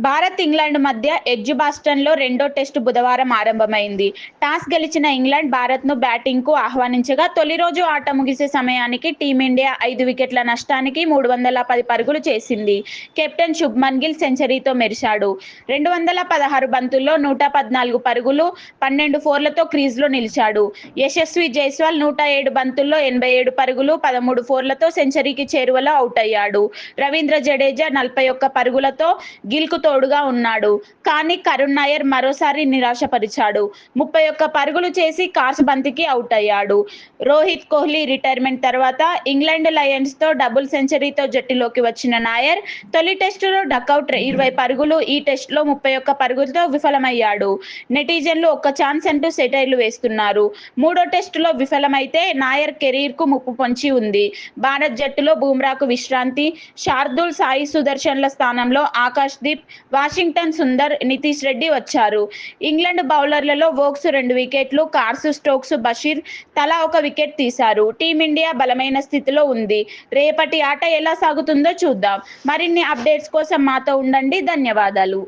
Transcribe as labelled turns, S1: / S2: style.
S1: Bharat England మధ్య ఎడ్జ్బాస్టన్లో రెండో test బుధవారం ఆరంభమైంది. టాస్ గెలిచిన ఇంగ్లాండ్ భారత్ను బ్యాటింగ్కు ఆహ్వానించగా తొలి రోజు ఆట ముగిసే సమయానికి టీమిండియా ఐదు వికెట్ల నష్టానికి మూడు వందల పది పరుగులు చేసింది. కెప్టెన్ శుభ్మన్ గిల్ సెంచరీతో మెరిశాడు. రెండు వందల పదహారు బంతుల్లో నూట పద్నాలుగు పరుగులు పన్నెండు ఫోర్లతో క్రీజ్లో నిలిచాడు. యశస్వి జైస్వాల్ నూట ఏడు బంతుల్లో ఎనభై ఏడు పరుగులు పదమూడు ఫోర్లతో సెంచరీకి చేరువలో అవుట్ అయ్యాడు. రవీంద్ర జడేజా నలభై ఒక్క పరుగులతో గిల్కు తోడుగా ఉన్నాడు. కానీ కరుణ్ నాయర్ మరోసారి నిరాశపరిచాడు. ముప్పై ఒక్క పరుగులు చేసి కార్స్ బంతికి అవుట్ అయ్యాడు. రోహిత్ కోహ్లీ రిటైర్మెంట్ తర్వాత ఇంగ్లాండ్ లయన్స్తో డబుల్ సెంచరీతో జట్టులోకి వచ్చిన నాయర్ తొలి టెస్టులో డకౌట్ ఇరవై పరుగులు ఈ టెస్టులో ముప్పై ఒక్క పరుగులతో విఫలమయ్యాడు. నెటిజన్లు ఒక్క ఛాన్స్ అంటూ సెటైర్లు వేస్తున్నారు. మూడో టెస్టులో విఫలమైతే నాయర్ కెరీర్కు ముప్పు పొంచి ఉంది. భారత్ జట్టులో బూమ్రాకు విశ్రాంతి శార్దుల్ సాయి సుదర్శన్ల స్థానంలో ఆకాష్ దీప్ వాషింగ్టన్ సుందర్ నితీష్ రెడ్డి వచ్చారు. ఇంగ్లాండ్ బౌలర్లలో వోక్స్ రెండు వికెట్లు కార్సు స్టోక్స్ బషీర్ తలా ఒక వికెట్ తీశారు. టీమిండియా బలమైన స్థితిలో ఉంది. రేపటి ఆట ఎలా సాగుతుందో చూద్దాం. మరిన్ని అప్డేట్స్ కోసం మాతో ఉండండి. ధన్యవాదాలు.